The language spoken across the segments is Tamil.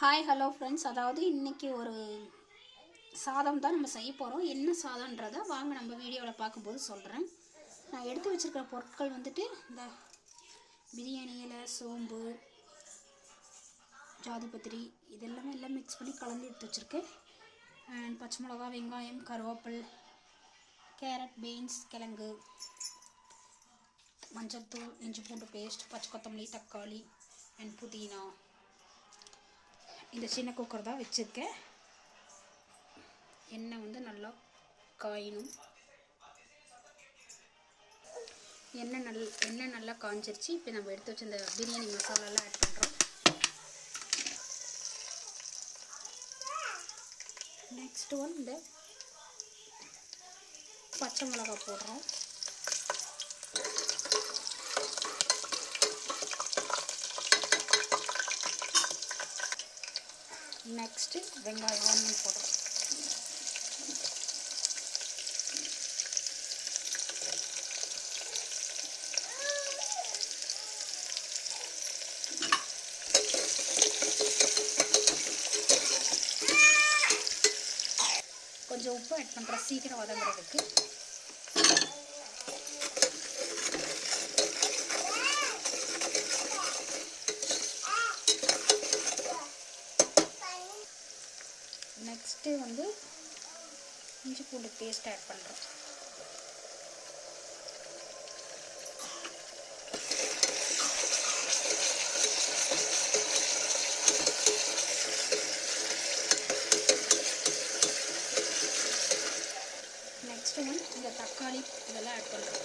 ஹாய் ஹலோ ஃப்ரெண்ட்ஸ் அதாவது இன்றைக்கி ஒரு சாதம் தான் நம்ம செய்ய போகிறோம் என்ன சாதம்ன்றதை வாங்க நம்ம வீடியோவில் பார்க்கும்போது சொல்கிறேன் நான் எடுத்து வச்சுருக்கிற பொருட்கள் வந்துட்டு இந்த பிரியாணி இலை சோம்பு ஜாதிபத்திரி இதெல்லாமே எல்லாம் மிக்ஸ் பண்ணி கலந்து எடுத்து வச்சுருக்கேன். அண்ட் பச்சை மிளகா வெங்காயம் கருவேப்பில் கேரட் பீன்ஸ் கிழங்கு மஞ்சள் தூள் இஞ்சி பூண்டு பேஸ்ட் பச்சை கொத்தமல்லி தக்காளி அண்ட் புதினா. இந்த சின்ன குக்கர் தான் வச்சுருக்கேன். எண்ணெய் வந்து நல்லா காயணும். எண்ணெய் நல் எண்ணெய் நல்லா காஞ்சிருச்சு. இப்போ நம்ம எடுத்து வச்சு இந்த பிரியாணி மசாலாலாம் ஆட் பண்ணுறோம் நெக்ஸ்ட் ஒன் இந்த பச்சை மிளகா போடுறோம். நெக்ஸ்ட்டு வெங்காயம் ஆனியன் போடுறோம் கொஞ்சம் உப்பு ஆட் பண்ணுறேன் சீக்கிரம் வதங்குறதுக்கு. நெக்ஸ்ட்டு வந்து இஞ்சி பூண்டு பேஸ்ட் ஆட் பண்ணுறோம் நெக்ஸ்ட்டு வந்து இந்த தக்காளி இதெல்லாம் ஆட் பண்ணுறோம்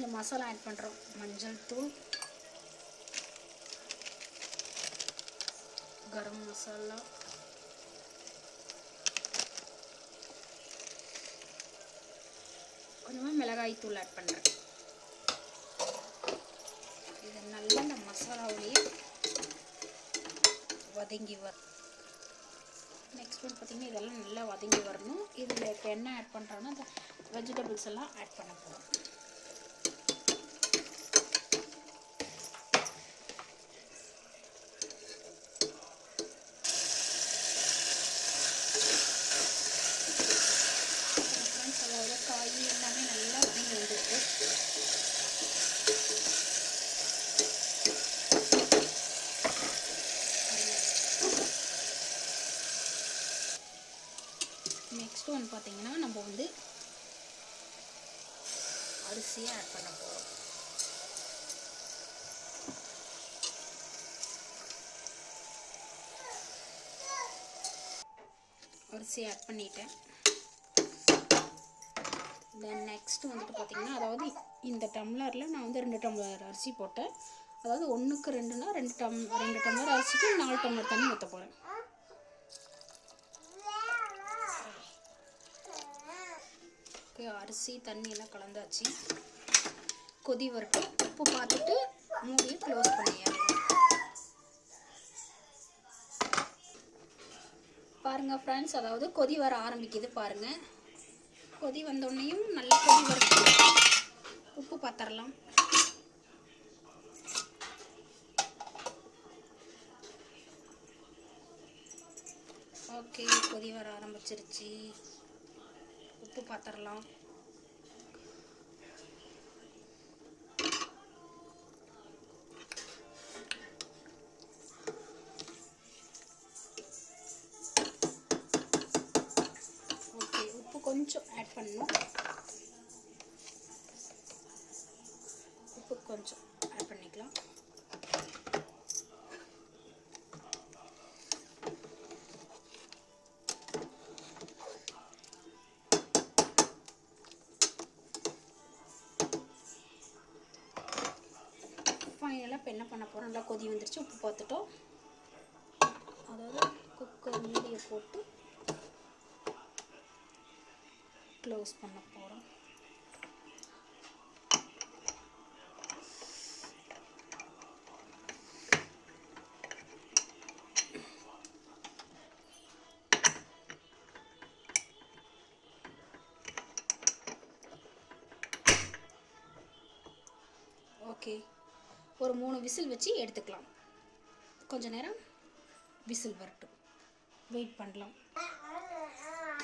கொஞ்சம் மசாலா ஆட் பண்ணுறோம் மஞ்சள் தூள். கரம் மசாலா. கொஞ்சமாக மிளகாய் தூள் ஆட் பண்ணுறேன் இது நல்லா இந்த மசாலாவிலேயே வதங்கி வர நெக்ஸ்ட் ஒன் பார்த்திங்கன்னா இதெல்லாம் நல்லா வதங்கி வரணும். இதில் இப்போ என்ன ஆட் பண்ணுறோன்னா இந்த வெஜிடபிள்ஸ் எல்லாம் ஆட் பண்ண போகிறோம் ஃப்ரெண்ட்ஸ் அதாவது காய் எல்லாமே நல்லா வதங்கி வந்துருக்கு நெக்ஸ்ட் ஒன் பார்த்தீங்கன்னா நம்ம வந்து அரிசியை ஆட் பண்ண போகிறோம் அரிசி ஆட் பண்ணிட்டேன். தென் நெக்ஸ்ட் வந்துட்டு பார்த்திங்கன்னா அதாவது இந்த டம்ளரில் நான் வந்து ரெண்டு டம்ளர் அரிசி போட்டேன். அதாவது ஒன்றுக்கு ரெண்டுனா ரெண்டு டம் ரெண்டு டம்ளர் அரிசிக்கு நாலு டம்ளர் தண்ணி ஊற்ற போகிறேன் ஓகே அரிசி தண்ணி எல்லாம் கலந்தாச்சு. கொதி வரட்டும். உப்பு பார்த்துட்டு மூடியை க்ளோஸ் பண்ணிடலாம் பாருங்கள் ஃப்ரெண்ட்ஸ் அதாவது கொதி வர ஆரம்பிக்குது பாருங்கள் கொதி வந்தோடனையும் நல்லா கொதி வரட்டும். உப்பு பார்த்துடலாம் ஓகே கொதி வர ஆரம்பிச்சிருச்சு. உப்பு பார்த்துடலாம் ஓகே உப்பு கொஞ்சம் ஆட் பண்ணணும். உப்பு கொஞ்சம் ஆட் பண்ணிக்கலாம். கொதி வந்துருச்சு உப்பு பார்த்துட்டோம். அதாவது குக்கர் மூடியை போட்டு க்ளோஸ் பண்ண போகிறோம் ஓகே ஒரு மூணு விசில் வச்சு எடுத்துக்கலாம். கொஞ்ச நேரம் விசில் வரட்டும். வெயிட் பண்ணலாம்.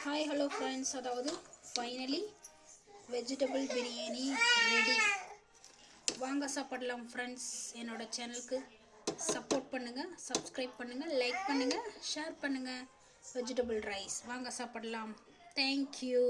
ஹாய் ஹலோ ஃப்ரெண்ட்ஸ் அதாவது ஃபைனலி வெஜிடபிள் பிரியாணி ரெடி வாங்க சாப்பிடலாம் ஃப்ரெண்ட்ஸ் என்னோட சேனலுக்கு சப்போர்ட் பண்ணுங்கள் சப்ஸ்கிரைப் பண்ணுங்கள் லைக் பண்ணுங்கள் ஷேர் பண்ணுங்கள் வெஜிடபிள் ரைஸ் வாங்க சாப்பிடலாம். தேங்க்யூ